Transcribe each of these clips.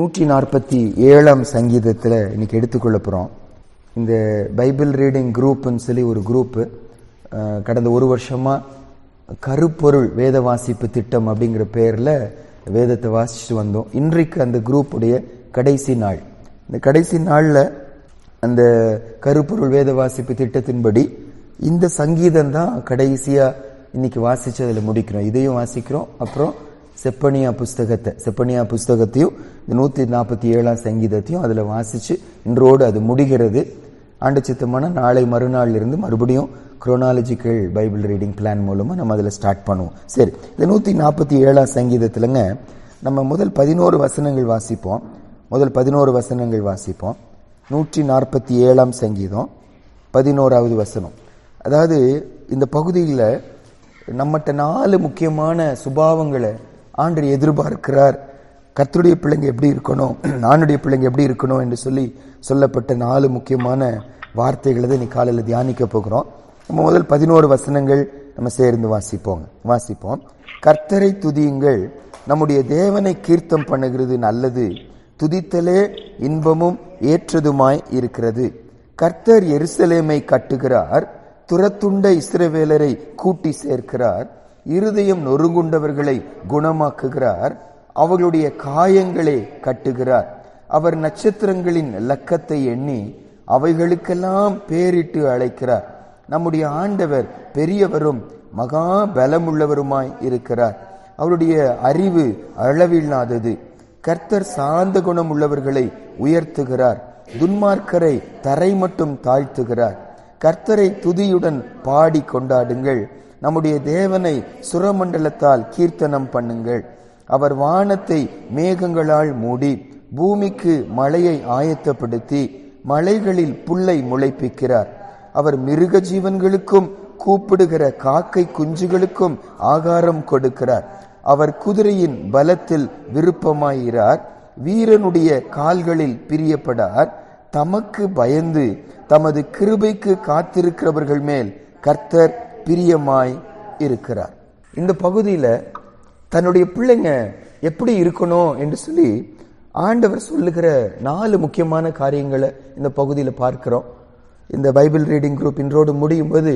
நூற்றி நாற்பத்தி ஏழாம் சங்கீதத்தில் இன்னைக்கு எடுத்துக்கொள்ள போகிறோம் இந்த பைபிள் ரீடிங் குரூப்னு சொல்லி ஒரு குரூப்பு கடந்த ஒரு வருஷமாக கருப்பொருள் வேத வாசிப்பு திட்டம் அப்படிங்கிற பேரில் வேதத்தை வாசிச்சுட்டு வந்தோம். இன்றைக்கு அந்த குரூப்புடைய கடைசி நாள். இந்த கடைசி நாளில் அந்த கருப்பொருள் வேத வாசிப்பு திட்டத்தின்படி இந்த சங்கீதம் தான் கடைசியாக இன்னைக்கு வாசித்து அதில் முடிக்கிறோம். இதையும் வாசிக்கிறோம். அப்புறம் செப்பனியா புஸ்தகத்தை செப்பனியா புஸ்தகத்தையும் இந்த நூற்றி நாற்பத்தி ஏழாம் சங்கீதத்தையும் அதில் வாசிச்சு இன்றோடு அது முடிகிறது. ஆண்டு சித்தமான நாளை மறுநாள் இருந்து மறுபடியும் குரோனாலஜிக்கல் பைபிள் ரீடிங் பிளான் மூலமாக நம்ம அதில் ஸ்டார்ட் பண்ணுவோம். சரி இந்த நூற்றி நாற்பத்தி ஏழாம் சங்கீதத்திலங்க நம்ம முதல் பதினோரு வசனங்கள் வாசிப்போம். முதல் பதினோரு வசனங்கள் வாசிப்போம். நூற்றி நாற்பத்தி ஏழாம் சங்கீதம் பதினோராவது வசனம். அதாவது இந்த பகுதியில் நம்மகிட்ட நாலு முக்கியமான சுபாவங்களை ஆண்டு எதிர்பார்க்கிறார். கர்த்தருடைய பிள்ளைங்க எப்படி இருக்கணும்? ஆணுடைய பிள்ளைங்க எப்படி இருக்கணும் என்று சொல்லி சொல்லப்பட்ட நாலு முக்கியமான வார்த்தைகளை தான் இன்னைக்கு காலையில் தியானிக்க போகிறோம். நம்ம முதல் பதினோரு வசனங்கள் நம்ம சேர்ந்து வாசிப்போங்க வாசிப்போம். கர்த்தரை துதியுங்கள். நம்முடைய தேவனை கீர்த்தம் பண்ணுகிறது நல்லது. துதித்தலே இன்பமும் ஏற்றதுமாய் இருக்கிறது. கர்த்தர் எருசலேமை கட்டுகிறார். துரத்துண்ட இஸ்ரவேலரை கூட்டி சேர்க்கிறார். இருதயம் நொறுங்குண்டவர்களை குணமாக்குகிறார். அவர்களுடைய காயங்களை கட்டுகிறார். அவர் நட்சத்திரங்களின் லக்கத்தை எண்ணி அவைகளுக்கெல்லாம் பேரிட்டு அழைக்கிறார். நம்முடைய ஆண்டவர் பெரியவரும் மகா பலமுள்ளவருமாய் இருக்கிறார். அவருடைய அறிவு அளவில்லாதது. கர்த்தர் சார்ந்த குணம் உள்ளவர்களை உயர்த்துகிறார். துன்மார்க்கரை தரை மட்டும் தாழ்த்துகிறார். கர்த்தரை துதியுடன் பாடி கொண்டாடுங்கள். நம்முடைய தேவனை சுரமண்டலத்தால் கீர்த்தனம் பண்ணுங்கள். அவர் வானத்தை மேகங்களால் மூடி பூமிக்கு மழையை ஆயத்தப்படுத்தி மலைகளில் புல்லை முளைப்பிக்கிறார். அவர் மிருக ஜீவன்களுக்கும் கூப்பிடுகிற காக்கை குஞ்சுகளுக்கும் ஆகாரம் கொடுக்கிறார். அவர் குதிரையின் பலத்தில் விருப்பமாயிறார் வீரனுடைய கால்களில் பிரியப்படார். தமக்கு பயந்து தமது கிருபைக்கு காத்திருக்கிறவர்கள் மேல் கர்த்தர் பிரியமாய் இருக்கிறார். இந்த பகுதியில் தன்னுடைய பிள்ளைங்க எப்படி இருக்கணும் என்று சொல்லி ஆண்டவர் சொல்லுகிற நாலு முக்கியமான காரியங்களை இந்த பகுதியில் பார்க்கிறோம். இந்த பைபிள் ரீடிங் குரூப் இன்றோடு முடியும் போது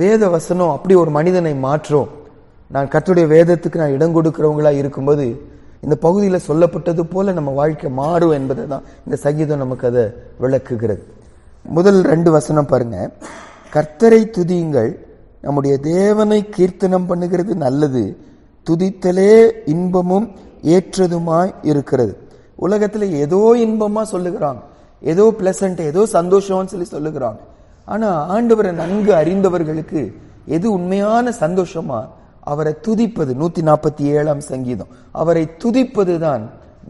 வேத வசனம் அப்படி ஒரு மனிதனை மாற்றும். நான் கற்றுடைய வேதத்துக்கு நான் இடம் கொடுக்கிறவங்களா இருக்கும்போது இந்த பகுதியில் சொல்லப்பட்டது போல நம்ம வாழ்க்கை மாறும் என்பதை தான் இந்த சங்கீதம் நமக்கு அதை விளக்குகிறது. முதல் ரெண்டு வசனம் பாருங்க. கர்த்தரை துதியுங்கள் நம்முடைய தேவனை கீர்த்தனம் பண்ணுகிறது நல்லது. துதித்தலே இன்பமும் ஏற்றதுமாய் இருக்கிறது. உலகத்தில் ஏதோ இன்பமாக சொல்லுகிறாங்க ஏதோ பிளசன்ட் ஏதோ சந்தோஷம்னு சொல்லி சொல்லுகிறாங்க ஆனால் ஆண்டவரை நன்கு அறிந்தவர்களுக்கு எது உண்மையான சந்தோஷமா? அவரை துதிப்பது. நூத்தி நாற்பத்தி ஏழாம் சங்கீதம். அவரை துதிப்பது தான்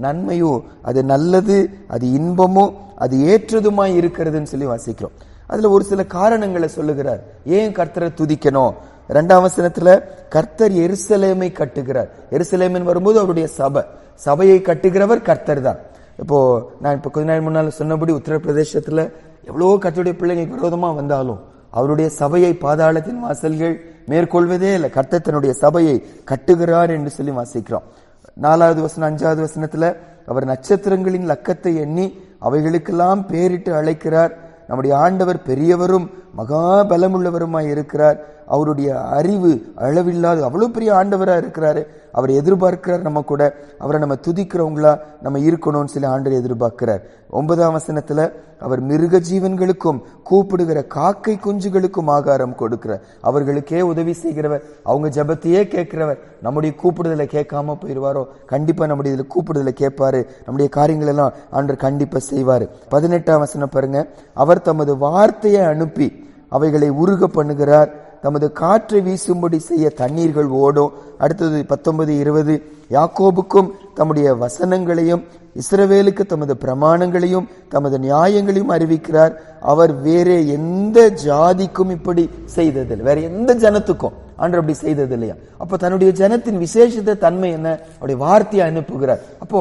நன்மையோ? அது நல்லது அது இன்பமோ? அது ஏற்றதுமாய் இருக்கிறதுன்னு சொல்லி வாசிக்கிறோம். அதுல ஒரு சில காரணங்களை சொல்லுகிறார். ஏன் கர்த்தரை துதிக்கணும்? ரெண்டாம் வசனத்துல கர்த்தர் எருசலேமை கட்டுகிறார். எருசலேமின் வரும்போது அவருடைய சபை. சபையை கட்டுகிறவர் கர்த்தர் தான் இப்போ நான் இப்போ கொஞ்ச நாள் முன்னால் சொன்னபடி உத்தரப்பிரதேசத்துல எவ்வளவோ கர்த்தருடைய பிள்ளைங்க விரோதமா வந்தாலும் அவருடைய சபையை பாதாளத்தின் வாசல்கள் மேற்கொள்வதே இல்லை. கர்த்தர் தன்னுடைய சபையை கட்டுகிறார் என்று சொல்லி வாசிக்கிறோம். நாலாவது வசனம் அஞ்சாவது வசனத்துல அவர் நட்சத்திரங்களின் லக்கத்தை எண்ணி அவைகளுக்கெல்லாம் பேரிட்டு அழைக்கிறார். நம்முடைய ஆண்டவர் பெரியவரும் மகா பலமுள்ளவருமாய் இருக்கிறார். அவருடைய அறிவு அளவில்லாத அவ்வளோ பெரிய ஆண்டவராக இருக்கிறாரு. அவர் எதிர்பார்க்கிறார் நம்ம கூட அவரை நம்ம துதிக்கிறவங்களா நம்ம இருக்கணும்னு சொல்லி ஆண்டர் எதிர்பார்க்கிறார். ஒன்பதாம் வசனத்துல அவர் மிருக ஜீவன்களுக்கும் கூப்பிடுகிற காக்கை குஞ்சுகளுக்கும் ஆகாரம் கொடுக்கிறார். அவர்களுக்கே உதவி செய்கிறவர் அவங்க ஜபத்தையே கேட்கிறவர் நம்முடைய கூப்பிடுதலை கேட்காம போயிடுவாரோ? கண்டிப்பா நம்முடைய இதில் கூப்பிடுதலை கேட்பாரு. நம்முடைய காரியங்கள் எல்லாம் ஆண்டவர் கண்டிப்பா செய்வாரு. பதினெட்டாம் வசனம் பாருங்க. அவர் தமது வார்த்தையை அனுப்பி அவைகளை உருக பண்ணுகிறார். தமது காற்று வீசும்படி செய்ய தண்ணீர்கள் ஓடும். அடுத்தது பத்தொன்பது இருபது. யாக்கோபுக்கும் தம்முடைய வசனங்களையும் இஸ்ரவேலுக்கு தமது பிரமாணங்களையும் தமது நியாயங்களையும் அறிவிக்கிறார். அவர் வேற எந்த ஜாதிக்கும் இப்படி செய்ததில்லை. வேற எந்த ஜனத்துக்கும். அன்று அப்படி செய்தது இல்லையா அப்ப தன்னுடைய ஜனத்தின் விசேஷத்த தன்மை என்ன? அவருடைய வார்த்தையை அனுப்புகிறார். அப்போ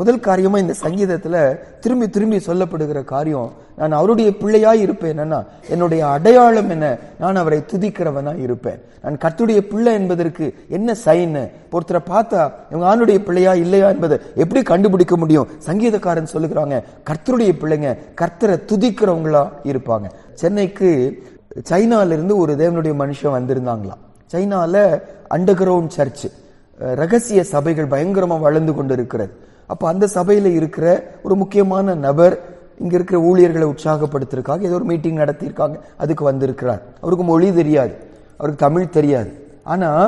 முதல் காரியமா இந்த சங்கீதத்துல திரும்பி திரும்பி சொல்லப்படுகிற காரியம் நான் அவருடைய பிள்ளையாய் இருப்பேன் என்னன்னா என்னுடைய அடையாளம் என்ன? நான் அவரை துதிக்கிறவனா இருப்பேன். நான் கர்த்துடைய பிள்ளை என்பதற்கு என்ன சைன் ஒருத்தரை பார்த்தா இவங்க ஆணுடைய பிள்ளையா இல்லையா என்பதை எப்படி கண்டுபிடிக்க முடியும்? சங்கீதக்காரன் சொல்லுகிறாங்க கர்த்தருடைய பிள்ளைங்க கர்த்தரை துதிக்கிறவங்களா இருப்பாங்க. சென்னைக்கு சைனாலேருந்து ஒரு தேவனுடைய மனுஷன் வந்திருந்தாங்களாம். சைனாவில் அண்டர் கிரவுண்ட் சர்ச் ரகசிய சபைகள் பயங்கரமாக வளர்ந்து கொண்டு இருக்கிறது அப்போ அந்த சபையில் இருக்கிற ஒரு முக்கியமான நபர் இங்கே இருக்கிற ஊழியர்களை உற்சாகப்படுத்துறதுக்காக ஏதோ ஒரு மீட்டிங் நடத்தியிருக்காங்க. அதுக்கு வந்திருக்கிறார். அவருக்கு மொழி தெரியாது. அவருக்கு தமிழ் தெரியாது. ஆனால்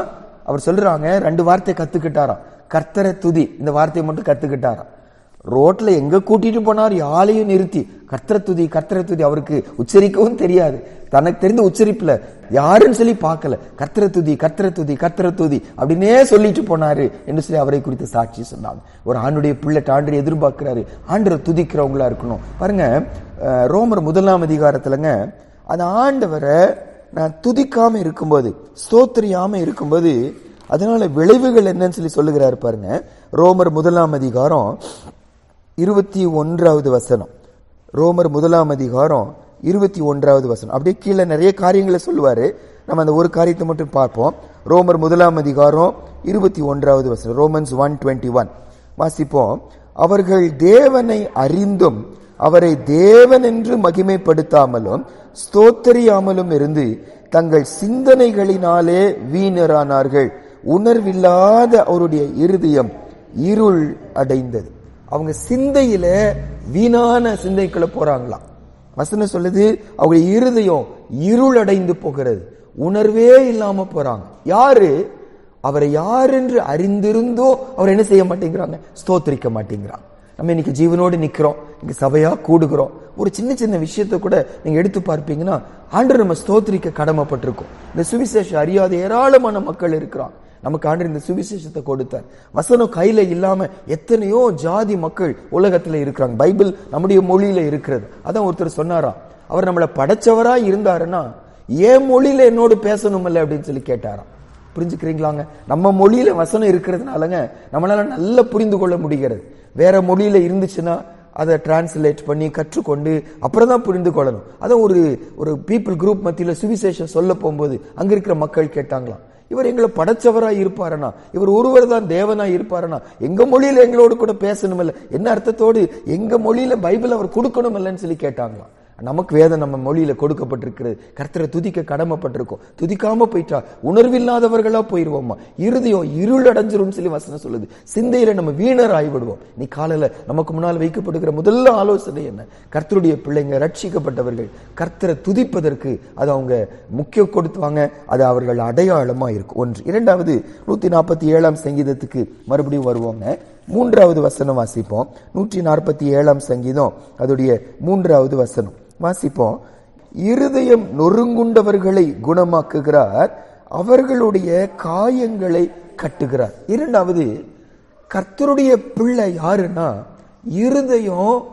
அவர் சொல்கிறாங்க ரெண்டு வார்த்தை கற்றுக்கிட்டாராம் கர்த்தரை துதி. இந்த வார்த்தையை மட்டும் கற்றுக்கிட்டாராம் ரோட்ல எங்க கூட்டிட்டு போனார்? யாரையும் நிறுத்தி. கர்த்தரை துதி துதி. அவருக்கு உச்சரிக்கவும் தெரியாது. தனக்கு தெரிந்த உச்சரிப்புல யாருன்னு சொல்லி பார்க்கல. கர்த்தரை துதி கர்த்தரை துதி துதி அப்படின்னே சொல்லிட்டு போனாரு. என்று சொல்லி அவரை குறித்து சாட்சி சொன்னாங்க. ஒரு ஆண்டுடைய பிள்ளை ஆண்டு எதிர்பார்க்கிறாரு. ஆண்டரை துதிக்கிறவங்களா இருக்கணும். பாருங்க அஹ், ரோமர் முதலாம் அதிகாரத்துலங்க அந்த ஆண்டவரை நான் துதிக்காம இருக்கும்போது ஸ்தோத்திரியாம இருக்கும்போது அதனால விளைவுகள் என்னன்னு சொல்லி சொல்லுகிறாரு பாருங்க. ரோமர் முதலாம் அதிகாரம் இருபத்தி ஒன்றாவது வசனம். ரோமர் முதலாம் அதிகாரம் இருபத்தி ஒன்றாவது வசனம். அப்படியே கீழே நிறைய காரியங்களை சொல்லுவார். நம்ம அந்த ஒரு காரியத்தை மட்டும் பார்ப்போம். ரோமர் முதலாம் அதிகாரம் இருபத்தி ஒன்றாவது வசனம். Romans one twenty one. வாசிப்போம். அவர்கள் தேவனை அறிந்தும் அவரை தேவன் என்று மகிமைப்படுத்தாமலும் ஸ்தோத்தரியாமலும் இருந்து தங்கள் சிந்தனைகளினாலே வீணரானார்கள். உணர்வில்லாத அவருடைய இருதயம் இருள் அடைந்தது. அவங்க சிந்தையில வீணான சிந்தைக்குள்ள போறாங்களாம். வசனம் சொல்லுது அவங்க இருதயம் இருளடைந்து போகிறது. உணர்வே இல்லாம போறாங்க. யாரு? அவரை யார் என்று அறிந்திருந்தோ அவர் என்ன செய்ய மாட்டேங்கிறாங்க? ஸ்தோத்திரிக்க மாட்டேங்கிறாங்க. நம்ம இன்னைக்கு ஜீவனோடு நிக்கிறோம். இங்க சபையா கூடுகிறோம். ஒரு சின்ன சின்ன விஷயத்தை கூட நீங்க எடுத்து பார்ப்பீங்கன்னா ஆண்டு நம்ம ஸ்தோத்திரிக்க கடமைப்பட்டிருக்கோம். இந்த சுவிசேஷம் அறியாத ஏராளமான மக்கள் இருக்கிறான் நமக்கு ஆண்டு இந்த சுவிசேஷத்தை கொடுத்தார். வசனம் கையில இல்லாம எத்தனையோ ஜாதி மக்கள் உலகத்துல இருக்கிறாங்க. பைபிள் நம்முடைய மொழியில இருக்கிறது. அதான் ஒருத்தர் சொன்னாராம் அவர் நம்மளை படைச்சவரா இருந்தாருன்னா ஏன் மொழியில என்னோடு பேசணுமில்ல? அப்படின்னு சொல்லி கேட்டாராம் புரிஞ்சுக்கிறீங்களாங்க? நம்ம மொழியில வசனம் இருக்கிறதுனாலங்க நம்மளால நல்லா புரிந்து கொள்ள முடிகிறது. வேற மொழியில இருந்துச்சுன்னா அதை டிரான்ஸ்லேட் பண்ணி கற்றுக்கொண்டு அப்புறம் தான் புரிந்து கொள்ளணும். அதான் ஒரு ஒரு பீப்புள் குரூப் மத்தியில் சுவிசேஷம் சொல்ல போகும்போது அங்கே இருக்கிற மக்கள் கேட்டாங்களாம் இவர் எங்களை படைச்சவரா இருப்பாரனா இவர் ஒருவர் தான் தேவனா இருப்பாரனா எங்க மொழியில எங்களோடு கூட பேசணுமில்ல. என்ன அர்த்தத்தோடு எங்க மொழியில பைபிள் அவர் கொடுக்கணும் இல்லைன்னு சொல்லி கேட்டாங்களாம். நமக்கு வேதம் நம்ம மொழியில கொடுக்கப்பட்டிருக்கிறது. கர்த்தரை துதிக்க கடமைப்பட்டிருக்கோம். துதிக்காம போயிட்டா உணர்வில்லாதவர்களா போயிருவோம்மா. இருதயம் இருள் அடைஞ்சிரும் சொல்லி வசனம் சொல்லுது. சிந்தையில நம்ம வீணர் ஆகிவிடுவோம் நீ காலையில நமக்கு முன்னால் வைக்கப்படுகிற முதல்ல ஆலோசனை என்ன? கர்த்தருடைய பிள்ளைங்க ரட்சிக்கப்பட்டவர்கள் கர்த்தரை துதிப்பதற்கு அது அவங்க முக்கிய கொடுத்துவாங்க. அது அவர்கள் அடையாளமா இருக்கும். ஒன்று. இரண்டாவது நூத்தி நாற்பத்தி ஏழாம் சங்கீதத்துக்கு மறுபடியும் வருவாங்க. மூன்றாவது வசனம் வாசிப்போம். நூற்றி நாற்பத்தி ஏழாம் சங்கீதம். அதோடைய மூன்றாவது வசனம். வாசிப்போம் இருதயம் நொறுங்குண்டவர்களை குணமாக்குகிறார் அவர்களுடைய காயங்களை கட்டுகிறார். இரண்டாவது கர்த்தருடைய பிள்ளை யாருன்னா இருதயம்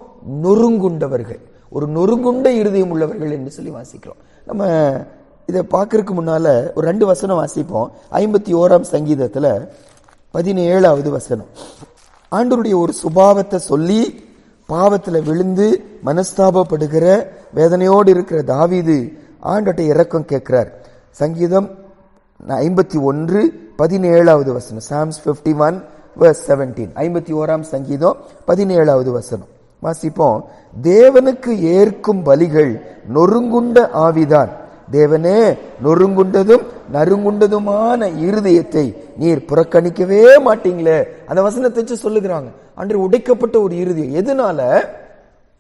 நொறுங்குண்டவர்கள். ஒரு நொறுங்குண்ட இருதயம் உள்ளவர்கள் என்று சொல்லி வாசிக்கிறோம். நம்ம இதை பார்க்கறதுக்கு முன்னால ஒரு ரெண்டு வசனம் வாசிப்போம். ஐம்பத்தி ஓராம் சங்கீதத்துல பதினேழாவது வசனம். ஆண்டருடைய ஒரு சுபாவத்தை சொல்லி பாவத்தில் விழுந்து மனஸ்தாபப்படுகிற வேதனையோடு இருக்கிற தாவிது ஆண்டட்ட இறக்கம் கேட்கிறார். சங்கீதம் ஐம்பத்தி ஒன்று பதினேழாவது வசனம். Psalms fifty one verse seventeen ஐம்பத்தி ஓராம் சங்கீதம் பதினேழாவது வசனம். வாசிப்போம். தேவனுக்கு ஏற்கும் பலிகள் நொறுங்குண்ட ஆவிதான். தேவனே நொறுங்குண்டதும் நறுங்குண்டதுமான இருதயத்தை நீர் புறக்கணிக்கவே மாட்டீங்களே. அந்த வசனத்தை வச்சு சொல்லுகிறாங்க. அன்று உடைக்கப்பட்ட ஒரு இருதயம். எதனால?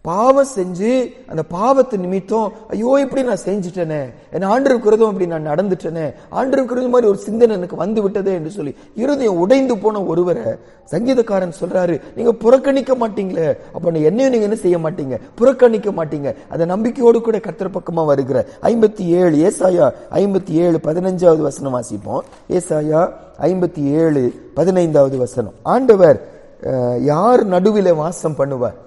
பாவம் செஞ்சு அந்த பாவத்து நிமித்தம் ஐயோ இப்படி நான் செஞ்சுட்டேனே. என் ஆண்டருக்கு விரதம் இப்படி நான் நடந்துட்டேனே. ஆண்டருக்கு விரதம் மாதிரி ஒரு சிந்தனை எனக்கு வந்து விட்டதே என்று சொல்லி இருதயம் உடைந்து போன ஒருவரை சங்கீதக்காரன் சொல்றாரு நீங்க புறக்கணிக்க மாட்டீங்களே. அப்ப நீ என்னையும் நீங்க என்ன செய்ய மாட்டீங்க? புறக்கணிக்க மாட்டீங்க. அந்த நம்பிக்கையோடு கூட கத்திர பக்கமா வருகிற ஐம்பத்தி ஏழு ஏசாயா ஐம்பத்தி ஏழு பதினஞ்சாவது வசனம் வாசிப்போம். ஏசாயா ஐம்பத்தி ஏழு பதினைந்தாவது வசனம். ஆண்டவர் யார் நடுவில வாசம் பண்ணுவார்?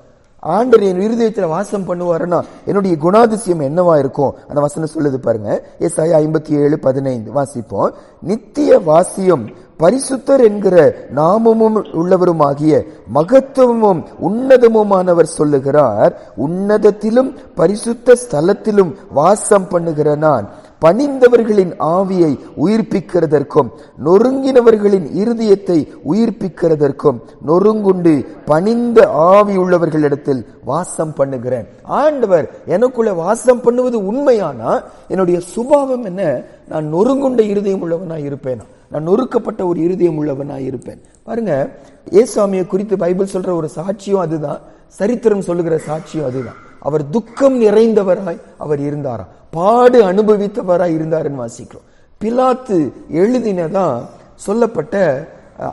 ஆண்டர் என் இருதயத்தில் வாசம் பண்ணுவாருன்னா என்னுடைய குணாதிசயம் என்னவா இருக்கும்? அந்த வசனம் சொல்லுது பாருங்க. எஸ் ஐ ஐம்பத்தி ஏழு பதினைந்து. வாசிப்போம். நித்திய வாசியம் பரிசுத்தர் என்கிற நாமமும் உள்ளவருமாகிய மகத்துவமும் உன்னதமுமானவர் சொல்லுகிறார். உன்னதத்திலும் பரிசுத்த ஸ்தலத்திலும் வாசம் பண்ணுகிற நான் பணிந்தவர்களின் ஆவியை உயிர்ப்பிக்கிறதற்கும் நொறுங்கினவர்களின் இருதயத்தை உயிர்ப்பிக்கிறதற்கும் நொறுங்குண்டு பணிந்த ஆவி உள்ளவர்களிடத்தில் வாசம் பண்ணுகிறேன். ஆண்டவர் எனக்குள்ள வாசம் பண்ணுவது உண்மையானா? என்னுடைய சுபாவம் என்ன? நான் நொறுங்குண்ட இருதயம் உள்ளவனா இருப்பேனா? நான் நொறுக்கப்பட்ட ஒரு இருதயம் உள்ளவனா இருப்பேன். பாருங்க ஏசாமியை குறித்து பைபிள் சொல்ற ஒரு சாட்சியும் அதுதான். சரித்திரம் சொல்லுகிற சாட்சியும் அதுதான். அவர் துக்கம் நிறைந்தவராய் அவர் இருந்தாராம் பாடு அனுபவித்தவராய் இருந்தாருன்னு வாசிக்கிறோம். பிலாத்து எழுதினதான் சொல்லப்பட்ட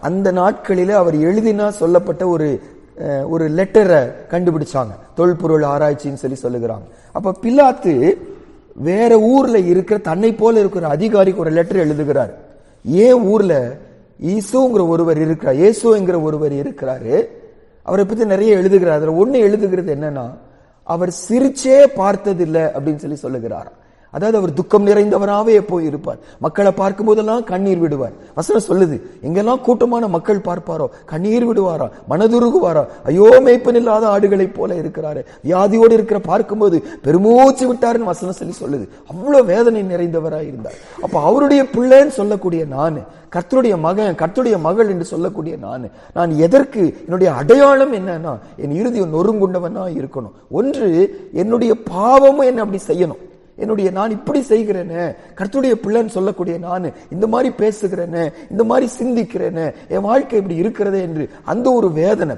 அந்த நாட்களில் அவர் எழுதினா சொல்லப்பட்ட ஒரு ஒரு லெட்டரை கண்டுபிடிச்சாங்க. தொல்பொருள் ஆராய்ச்சின்னு சொல்லி சொல்லுகிறாங்க. அப்ப பிலாத்து வேற ஊர்ல இருக்கிற தன்னை போல இருக்கிற அதிகாரிக்கு ஒரு லெட்டர் எழுதுகிறார். ஏன் ஊர்ல ஈசோங்கிற ஒருவர் இருக்கிறார் ஏசோங்கிற ஒருவர் இருக்கிறாரு. அவரை பத்தி நிறைய எழுதுகிறார். அதுல ஒண்ணு எழுதுகிறது என்னன்னா அவர் சிரிச்சே பார்த்ததில்லை அப்படின்னு சொல்லி சொல்லுகிறார். அதாவது அவர் துக்கம் நிறைந்தவராகவே போய் இருப்பார் மக்களை பார்க்கும் போதெல்லாம் கண்ணீர் விடுவார். வசனம் சொல்லுது எங்கெல்லாம் கூட்டமான மக்கள் பார்ப்பாரோ கண்ணீர் விடுவாரா மனதுருகுவாரா? ஐயோ மேய்ப்பன் இல்லாத ஆடுகளைப் போல இருக்கிறாரு. வியாதியோடு இருக்கிற பார்க்கும்போது பெருமூச்சு விட்டாருன்னு வசனம் சொல்லி சொல்லுது. அவ்வளோ வேதனை நிறைந்தவராக இருந்தார். அப்போ அவருடைய பிள்ளைன்னு சொல்லக்கூடிய நான் கர்த்தருடைய மகன் கர்த்தருடைய மகள் என்று சொல்லக்கூடிய நான் நான் எதற்கு என்னுடைய அடையாளம் என்னன்னா என் இறுதியம் நொறுங்குண்டவனா இருக்கணும். ஒன்று என்னுடைய பாவமும் என்ன அப்படி செய்யணும். என்னுடைய நான் இப்படி செய்கிறேனே கர்த்துடைய பிள்ளைன்னு சொல்லக்கூடிய நான் இந்த மாதிரி பேசுகிறேனே இந்த மாதிரி சிந்திக்கிறேனே என் வாழ்க்கை இப்படி இருக்கிறதே என்று அந்த ஒரு வேதனை.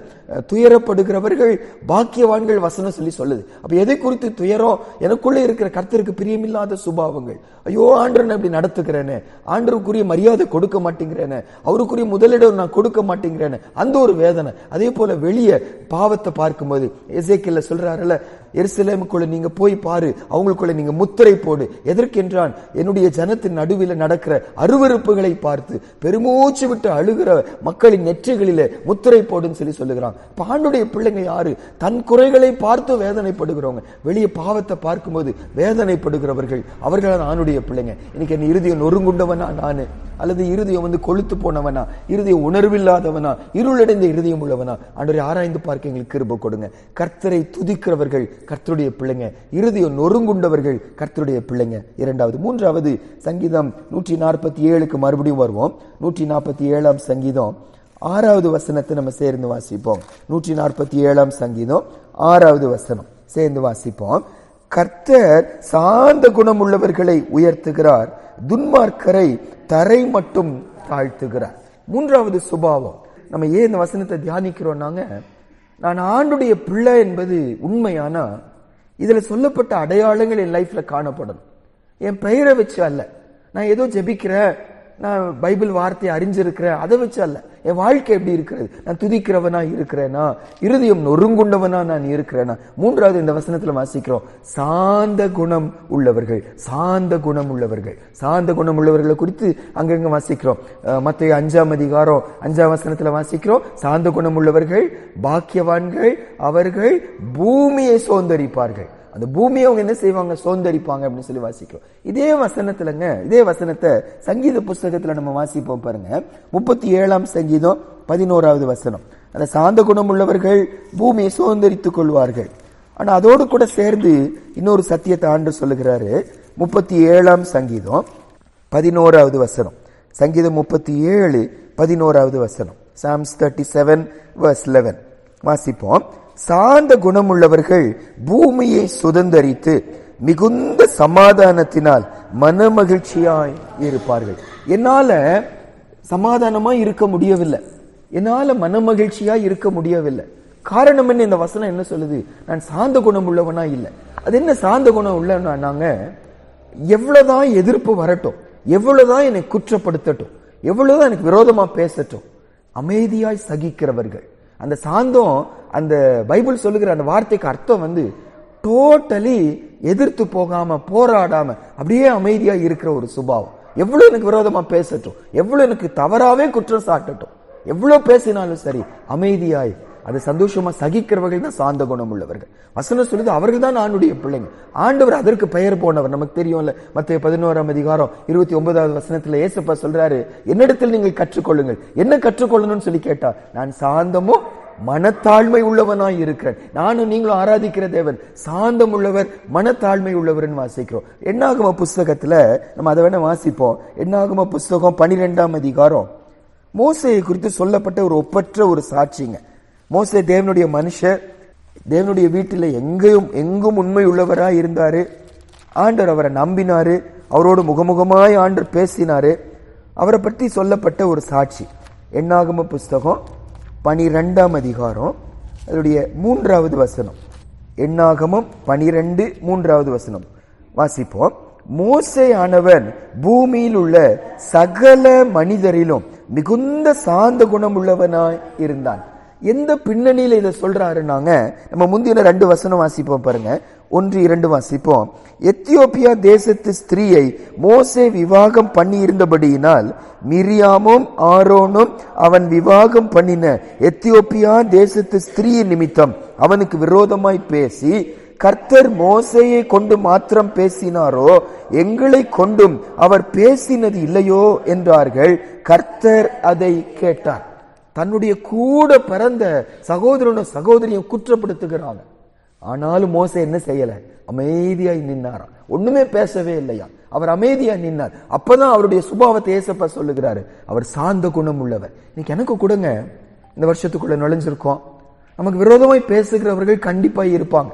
துயரப்படுகிறவர்கள் பாக்கியவான்கள் வசனம் சொல்லி சொல்லுது. அப்ப எதை குறித்து துயரம் எனக்குள்ள இருக்கிற கர்த்தருக்கு பிரியமில்லாத சுபாவங்கள். ஐயோ ஆண்டர் நான் இப்படி நடத்துக்கிறேனே ஆண்டருக்குரிய மரியாதை கொடுக்க மாட்டேங்கிறேனே அவருக்குரிய முதலிடம் நான் கொடுக்க மாட்டேங்கிறேனே அந்த ஒரு வேதனை. அதே போல வெளியே பாவத்தை பார்க்கும்போது எசேக்கில் சொல்றாருல எருசலேமுக்குள்ள நீங்க போய் பாரு அவங்களுக்குள்ள நீங்க முத்திரை போடு. எதற்கென்றான் என்னுடைய ஜனத்தின் நடுவில் நடக்கிற அருவருப்புகளை பார்த்து பெருமூச்சு விட்டு அழுகிற மக்களின் நெற்றிகளில முத்திரை போடுன்னு சொல்லி சொல்லுகிறான். பாண்டுடைய பிள்ளைங்க யாரு? தன் குறைகளை பார்த்து வேதனைப்படுகிறவங்க. வெளியே பாவத்தை பார்க்கும்போது வேதனைப்படுகிறவர்கள். அவர்கள் நானுடைய பிள்ளைங்க. இன்னைக்கு என் இறுதியம் நொறுங்குண்டவனா நானு? அல்லது இருதயம் வந்து கொளுத்து போனவனா? இருதயம் உணர்வில்லாதவனா? இருளடைந்த இருதயம் உள்ளவனா? அன்றைய ஆராய்ந்து பார்க்க எங்களுக்கு கிருப கொடுங்க. கர்த்தரை துதிக்கிறவர்கள் கர்த்தருடைய பிள்ளைங்க. இருதயம் நொறுங்குண்டவர்கள் கர்த்தருடைய பிள்ளைங்க. இரண்டாவது. மூன்றாவது சங்கீதம் நூற்றி நாற்பத்தி ஏழுக்கு மறுபடியும் வருவோம். நூற்றி நாற்பத்தி ஏழாம் சங்கீதம். ஆறாவது வசனத்தை நம்ம சேர்ந்து வாசிப்போம். நூற்றி நாற்பத்தி ஏழாம் சங்கீதம். ஆறாவது வசனம். சேர்ந்து வாசிப்போம். கர்த்தர் சாந்த குணம் உள்ளவர்களை உயர்த்துகிறார். துன்மார்க்கரை தரை மட்டும் தாழ்த்துகிறார். மூன்றாவது சுபாவம். நம்ம ஏன் இந்த வசனத்தை தியானிக்கிறோம்னாங்க நான் ஆண்டுடைய பிள்ளை என்பது உண்மையானா? இதில் சொல்லப்பட்ட அடையாளங்கள் என் லைஃப்பில் காணப்படும். என் பெயரை வச்சு அல்ல. நான் ஏதோ ஜெபிக்கிறேன். நான் பைபிள் வார்த்தையை அறிஞ்சிருக்கிறேன். அதை வச்சு அல்ல. என் வாழ்க்கை எப்படி இருக்கிறது? நான் துதிக்கிறவனா இருக்கிறேனா? இருதயம் நொறுங்குண்டவனா நான் இருக்கிறேனா? மூன்றாவது இந்த வசனத்துல வாசிக்கிறோம். சாந்த குணம் உள்ளவர்கள் சாந்த குணம் உள்ளவர்கள். சாந்த குணம் உள்ளவர்களை குறித்து அங்கங்க வாசிக்கிறோம். மற்ற அஞ்சாம் அதிகாரம் அஞ்சாம் வசனத்துல வாசிக்கிறோம். சாந்த குணம் உள்ளவர்கள் பாக்கியவான்கள் அவர்கள் பூமியை சோந்தரிப்பார்கள். அந்த பூமியை அவங்க என்ன செய்வாங்க? சோந்தரிப்பாங்க அப்படின்னு சொல்லி வாசிக்கிறோம். இதே வசனத்துலங்க இதே வசனத்தை சங்கீத புஸ்தகத்துல நம்ம வாசிப்போம் பாருங்க. முப்பத்தி ஏழாம் சங்கீதம் பதினோராவது வசனம். அந்த சாந்த குணம் உள்ளவர்கள் பூமியை சுதந்திரித்துக் கொள்வார்கள். ஆனா அதோடு கூட சேர்ந்து இன்னொரு சத்தியத்தை ஆண்டு சொல்லுகிறாரு. முப்பத்தி ஏழாம் சங்கீதம் பதினோராவது வசனம். சங்கீதம் முப்பத்தி ஏழு பதினோராவது வசனம். Psalms thirty seven verse eleven வாசிப்போம். சாந்த குணமுள்ளவர்கள் பூமியை சுதந்தரித்து மிகுந்த சமாதானத்தினால் மனமகிழ்ச்சியாய் இருப்பார்கள். என்னால சமாதானமா இருக்க முடியவில்லை. என்னால மனமகிழ்ச்சியா இருக்க முடியவில்லை. காரணம் என்ன? இந்த வசனம் என்ன சொல்லுது? நான் சாந்த குணம் உள்ளவனா இல்லை. அது என்ன சாந்த குணம் உள்ளவனா? நாங்க எவ்வளவுதான் எதிர்ப்பு வரட்டும் எவ்வளவுதான் என்னை குற்றப்படுத்தட்டும் எவ்வளவுதான் எனக்கு விரோதமா பேசட்டும் அமைதியாய் சகிக்கிறவர்கள். அந்த சாந்தம் அந்த பைபிள் சொல்லுகிற அந்த வார்த்தைக்கு அர்த்தம் வந்து டோட்டலி எதிர்த்து போகாம போராடாம அப்படியே அமைதியா இருக்கிற ஒரு சுபாவம். எவ்வளவு எனக்கு விரோதமா பேசட்டும் எவ்வளவு எனக்கு தவறாவே குற்றம் சாட்டட்டும் எவ்வளவு பேசினாலும் சரி அமைதியாய் அது சந்தோஷமா சகிக்கிறவர்கள் தான் சாந்த குணம் உள்ளவர்கள். வசனம் சொல்லுது அவர்கள் தான் ஆணுடைய பிள்ளைங்க. ஆண்டவர் அதற்கு பெயர் போனவர். நமக்கு தெரியும்ல. மத்திய பதினோராம் அதிகாரம் இருபத்தி ஒன்பதாவது வசனத்துல ஏசப்பா சொல்றாரு என்னிடத்தில் நீங்கள் கற்றுக்கொள்ளுங்கள். என்ன கற்றுக்கொள்ளணும்னு சொல்லி கேட்டா நான் சாந்தமும் மனத்தாழ்மை உள்ளவனாய் இருக்கிறேன். நானும் நீங்களும் ஆராதிக்கிற தேவன். சாந்தம் உள்ளவர் மனத்தாழ்மை உள்ளவர்னு வாசிக்கிறோம். என்னாகும புஸ்தகத்துல? நம்ம அதை வேணா வாசிப்போம். என்னாகும புஸ்தகம் பனிரெண்டாம் அதிகாரம்? மோசையை குறித்து சொல்லப்பட்ட ஒரு ஒப்பற்ற ஒரு சாட்சிங்க. மோசே தேவனுடைய மனுஷர் தேவனுடைய வீட்டில் எங்கேயும் எங்கும் உண்மை உள்ளவராக இருந்தார். ஆண்டவர் அவரை நம்பினார். அவரோடு முகமுகமாய் ஆண்டர் பேசினார். அவரை பற்றி சொல்லப்பட்ட ஒரு சாட்சி. எண்ணாகம புஸ்தகம் பனிரெண்டாம் அதிகாரம் அதனுடைய மூன்றாவது வசனம். எண்ணாகமம் பனிரெண்டு மூன்றாவது வசனம். வாசிப்போம். மோசே ஆனவன் பூமியில் உள்ள சகல மனிதரிலும் மிகுந்த சாந்த குணம் உள்ளவனாய் இருந்தான். எந்த பின்னணியில் இதை சொல்றாருனாங்க நம்ம முந்தின ரெண்டு வசனம் வாசிப்போம் பாருங்க. ஒன்று இரண்டு வாசிப்போம். எத்தியோப்பியா தேசத்து ஸ்திரீயை மோசே விவாகம் பண்ணி இருந்தபடியினால் மிரியாமும் ஆரோனும் அவன் விவாகம் பண்ணின எத்தியோப்பியா தேசத்து ஸ்திரீயின் நிமித்தம் அவனுக்கு விரோதமாய் பேசி கர்த்தர் மோசையை கொண்டு மாத்திரம் பேசினாரோ எங்களை கொண்டும் அவர் பேசினது இல்லையோ என்றார்கள். கர்த்தர் அதை கேட்டார். தன்னுடைய கூட பிறந்த சகோதரனும் சகோதரியும் குற்றப்படுத்துகிறாங்க ஆனாலும் மோசை என்ன செய்யல? அமைதியாய் நின்னாராம் ஒண்ணுமே பேசவே இல்லையா? அவர் அமைதியா நின்னார். அப்பதான் அவருடைய சுபாவத்தை ஏசப்பா சொல்லுகிறாரு. அவர் சாந்த குணம் உள்ளவர். இன்னைக்கு எனக்கு கொடுங்க. இந்த வருஷத்துக்குள்ள நுழைஞ்சிருக்கோம். நமக்கு விரோதமாய் பேசுகிறவர்கள் கண்டிப்பா இருப்பாங்க.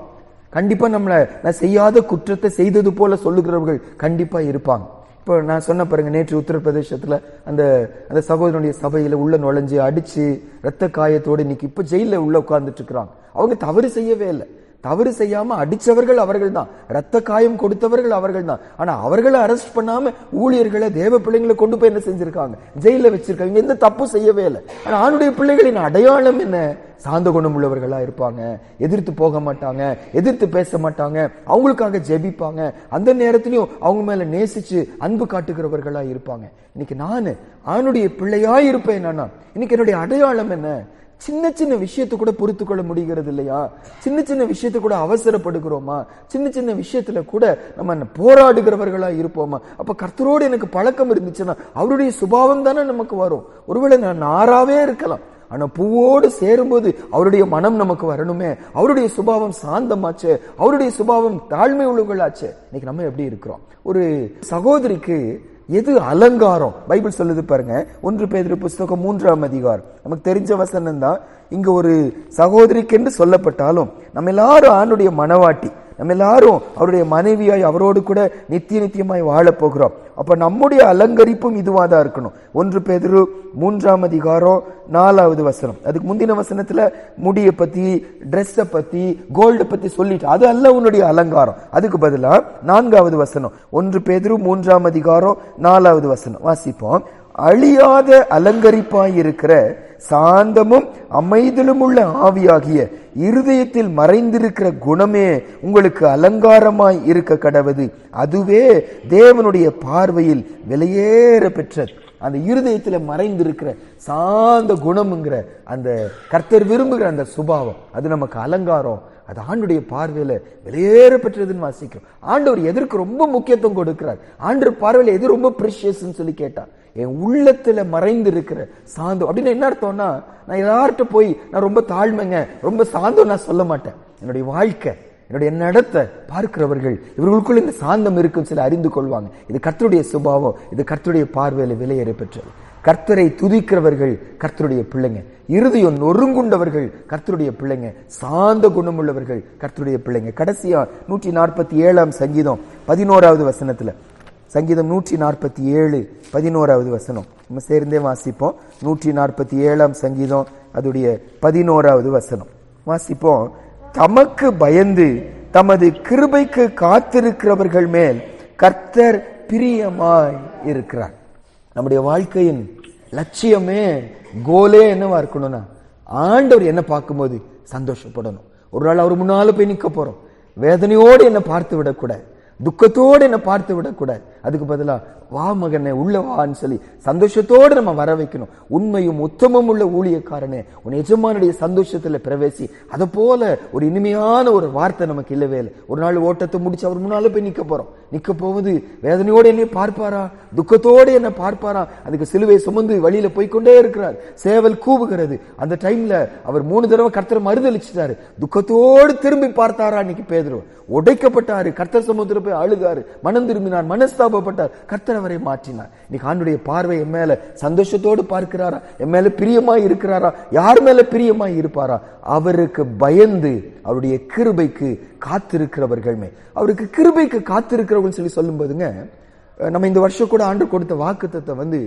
கண்டிப்பா நம்மளை நான் செய்யாத குற்றத்தை செய்தது போல சொல்லுகிறவர்கள் கண்டிப்பா இருப்பாங்க. இப்போ நான் சொன்ன பாருங்க நேற்று உத்தரப்பிரதேசத்தில் அந்த அந்த சகோதரனுடைய சபையில் உள்ள நுழைஞ்சு அடிச்சு ரத்த காயத்தோடு இன்னைக்கு இப்போ ஜெயிலில் உள்ள உட்கார்ந்துட்டு இருக்கிறாங்க. அவங்க தவறு செய்யவே இல்லை. தவறு செய்யாம அடிச்சவர்கள் அவர்கள் தான் ரத்த காயம் கொடுத்தவர்கள் அவர்கள் தான் ஆனா அவர்களை அரெஸ்ட் பண்ணாம ஊழியர்களை தேவ பிள்ளைங்களை கொண்டு போய் என்ன செஞ்சிருக்காங்க? ஜெயில வச்சிருக்காங்க. எந்த தப்பு செய்யவே இல்லை. ஆனா ஆணுடைய பிள்ளைகளின் அடையாளம் என்ன? சாந்த குணம் உள்ளவர்களா இருப்பாங்க. எதிர்த்து போக மாட்டாங்க. எதிர்த்து பேச மாட்டாங்க. அவங்களுக்காக ஜெபிப்பாங்க. அந்த நேரத்திலையும் அவங்க மேல நேசிச்சு அன்பு காட்டுகிறவர்களா இருப்பாங்க. இன்னைக்கு நான் ஆணுடைய பிள்ளையா இருப்பேன் நானா. இன்னைக்கு என்னுடைய அடையாளம் என்ன? சின்ன சின்ன விஷயத்தை கூட பொறுத்து கொள்ள முடிகிறது இல்லையா சின்ன சின்ன விஷயத்தை கூட அவசரப்படுகிறோமா? சின்ன சின்ன விஷயத்துல கூட நம்ம போராடுகிறவர்களா இருப்போமா? அப்ப கர்த்தரோடு எனக்கு பழக்கம் இருந்துச்சுன்னா அவருடைய சுபாவம் தானே நமக்கு வரும். ஒருவேளை நான் நாராவே இருக்கலாம். ஆனா பூவோடு சேரும்போது அவருடைய மனம் நமக்கு வரணுமே. அவருடைய சுபாவம் சாந்தமாச்சு. அவருடைய சுபாவம் தாழ்மை உழுகளாச்சு இன்னைக்கு நம்ம எப்படி இருக்கிறோம்? ஒரு சகோதரிக்கு எது அலங்காரம்? பைபிள் சொல்லுது பாருங்க. ஒன்று பேதிரு புஸ்தகம் மூன்றாம் அதிகாரம். நமக்கு தெரிஞ்ச வசனம் தான். இங்க ஒரு சகோதரிக்கென்று சொல்லப்பட்டாலும் நம்ம எல்லாரும் ஆணுடைய மனவாட்டி நம்ம எல்லாரும் அவருடைய மனைவியாய் அவரோடு கூட நித்திய நித்தியமாய் வாழப் போகிறோம். அப்போ நம்முடைய அலங்கரிப்பும் இதுவாக தான் இருக்கணும். ஒன்று பேதரு மூன்றாம் அதிகாரம் நாலாவது வசனம். அதுக்கு முந்தின வசனத்தில் முடியை பற்றி ட்ரெஸ்ஸை பற்றி கோல்டு பற்றி சொல்லிட்டு அது அல்ல உன்னுடைய அலங்காரம். அதுக்கு பதிலாக நான்காவது வசனம். ஒன்று பேதரு மூன்றாம் அதிகாரம் நாலாவது வசனம். வாசிப்போம். அழியாத அலங்கரிப்பாக இருக்கிற சாந்தமும் அமைதலும் உள்ள ஆவியாகிய இருதயத்தில் மறைந்திருக்கிற குணமே உங்களுக்கு அலங்காரமாய் இருக்க கடவது. அதுவே தேவனுடைய பார்வையில் விலையேற பெற்றது அந்த இருதயத்துல மறைந்திருக்கிற சாந்த குணம்ங்கிற அந்த கர்த்தர் விரும்புகிற அந்த சுபாவம். அது நமக்கு அலங்காரம். அது ஆண்டுடைய பார்வையில வெளியேற பெற்றதுன்னு வாசிக்கிறோம். ஆண்டவர் எதற்கு ரொம்ப முக்கியத்துவம் கொடுக்கிறார்? ஆண்டவர் பார்வையில் எது ரொம்ப ப்ரிஷியஸ்ன்னு சொல்லி கேட்டார். என் உள்ளத்துல மறைந்து இருக்கிற சாந்தம் அப்படின்னு என்ன அர்த்தம்னா நான் யார்கிட்ட போய் நான் ரொம்ப தாழ்மைங்க ரொம்ப சாந்தம் நான் சொல்ல மாட்டேன். என்னுடைய வாழ்க்கை என்னுடைய நடத்தை பார்க்கிறவர்கள் இவர்களுக்குள்ள இந்த சாந்தம் இருக்கும் சில அறிந்து கொள்வாங்க. இது கர்த்தருடைய சுபாவம் இது கர்த்தருடைய பார்வையில விலையேற பெற்றது. கர்த்தரை துதிக்கிறவர்கள் கர்த்தருடைய பிள்ளைங்க. இருதயம் நொறுங்குண்டவர்கள் கர்த்தருடைய பிள்ளைங்க. சாந்த குணமுள்ளவர்கள் கர்த்தருடைய பிள்ளைங்க. கடைசியா நூற்றி நாற்பத்தி ஏழாம் சங்கீதம் பதினோராவது வசனத்துல. சங்கீதம் நூற்றி நாற்பத்தி ஏழு பதினோராவது வசனம். நம்ம சேர்ந்தே வாசிப்போம். நூற்றி நாற்பத்தி ஏழாம் சங்கீதம் அதுடைய பதினோராவது வசனம். வாசிப்போம். தமக்கு பயந்து தமது கிருபைக்கு காத்திருக்கிறவர்கள் மேல் கர்த்தர் பிரியமாய் இருக்கிறார். நம்முடைய வாழ்க்கையின் லட்சியமே கோலே என்னவா இருக்கணும்னா ஆண்டவர் என்ன பார்க்கும்போது சந்தோஷப்படணும். ஒரு நாள் அவர் முன்னால போய் நிற்க போறோம். வேதனையோடு என்ன பார்த்து விடக்கூடாது. துக்கத்தோடு என்ன பார்த்து விடக்கூடாது. அதுக்கு பதிலா வா மகனே உள்ள வான்னு சொல்லி சந்தோஷத்தோடு நம்ம வர வைக்கணும். உண்மையும் உத்தமும் உள்ள ஊழியக்காரனே உன் எஜமானுடைய சந்தோஷத்துல பிரவேசி. அதை போல ஒரு இனிமையான ஒரு வார்த்தை நமக்கு இல்லவே இல்லை. ஒரு நாள் ஓட்டத்தை முடிச்சு அவர் முன்னால போய் நிற்க போறோம். நிற்க போவது வேதனையோடு என்னை பார்ப்பாரா? துக்கத்தோடு என்ன பார்ப்பாரா? அதுக்கு சிலுவை சுமந்து வழியில போய்க்கொண்டே இருக்கிறார். சேவல் கூவுகிறது. அந்த டைம்ல அவர் மூணு தடவை கர்த்தரை மறுதளிச்சிட்டாரு துக்கத்தோடு திரும்பி பார்த்தாரா அன்னைக்கு பேதுரு. உடைக்கப்பட்டாரு. கர்த்தர் சமுத்திர போய் அழுகாரு. மனம் திரும்பினார். மனஸ்தாபப்பட்டார். கர்த்தர் அவரை மாற்றினார். இன்னைக்கு ஆண்டுடைய பார்வை என் மேல சந்தோஷத்தோடு பார்க்கிறாரா? என் மேல பிரியமா இருக்கிறாரா? யார் மேல பிரியமா இருப்பாரா? அவருக்கு பயந்து அவருடைய கிருபைக்கு காத்திருக்கிறவர்கள் அவருக்கு கிருபைக்கு காத்திருக்கிறவங்க சொல்லி சொல்லும் போதுங்க நம்ம இந்த வருஷம் கூட ஆண்டு கொடுத்த வாக்குத்தத்தை வந்து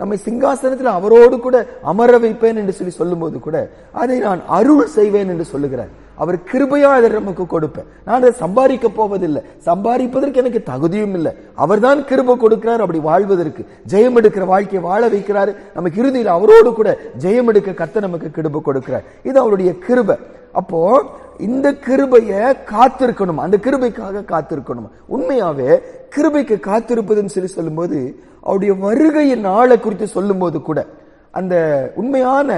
நம்மை சிங்காசனத்தில் அவரோடு கூட அமர வைப்பேன் என்று சொல்லி சொல்லும்போது கூட அதை நான் அருள் செய்வேன் என்று சொல்லுகிறார். அவர் கிருபையா அதை நமக்கு கொடுப்பேன். நான் அதை சம்பாதிக்க போவதில்லை. சம்பாதிப்பதற்கு எனக்கு தகுதியும் இல்லை. அவர் தான் கிருபை கொடுக்கிறார் அப்படி வாழ்வதற்கு. ஜெயம் எடுக்கிற வாழ்க்கையை வாழ வைக்கிறாரு. நமக்கு இறுதியில் அவரோடு கூட ஜெயம் எடுக்க கத்த நமக்கு கிருபை கொடுக்கிறார். இது அவருடைய கிருபை. அப்போ இந்த கிருபைய காத்திருக்கணும். அந்த கிருபைக்காக காத்திருக்கணும். உண்மையாவே கிருபைக்கு காத்திருப்பதுன்னு சொல்லி சொல்லும்போது அவருடைய வருகையின் நாளை குறித்து சொல்லும்போது கூட அந்த உண்மையான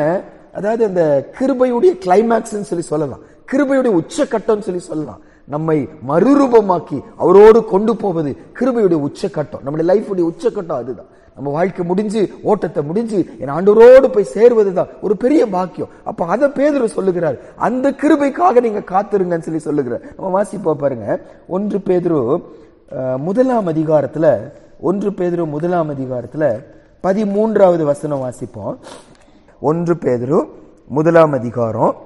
அதாவது அந்த கிருபையுடைய கிளைமேக்ஸ்ன்னு சொல்லி சொல்லலாம். கிருபையுடைய உச்சக்கட்டம்னு சொல்லி சொல்லலாம். நம்மை மறுரூபமாக்கி அவரோடு கொண்டு போவது கிருபையுடைய உச்சக்கட்டம். நம்முடைய லைஃபுடைய உச்சக்கட்டம் அதுதான். நம்ம வாழ்க்கை முடிஞ்சு ஓட்டத்தை முடிஞ்சு என் ஆண்டோரோடு போய் சேர்வதுதான் ஒரு பெரிய பாக்கியம். அப்ப அதை பேதர் சொல்லுகிறார் அந்த கிருபைக்காக நீங்க காத்திருங்கன்னு சொல்லி சொல்லுகிறார். நம்ம வாசிப்போம் பாருங்க. ஒன்று பேதரு முதலாம் அதிகாரத்துல ஒன்று பேதுரு முதலாம் அதிகாரத்தில் பதிமூன்றாவது வசனம் வாசிப்போம். ஒன்று பேதுரு முதலாம் அதிகாரம்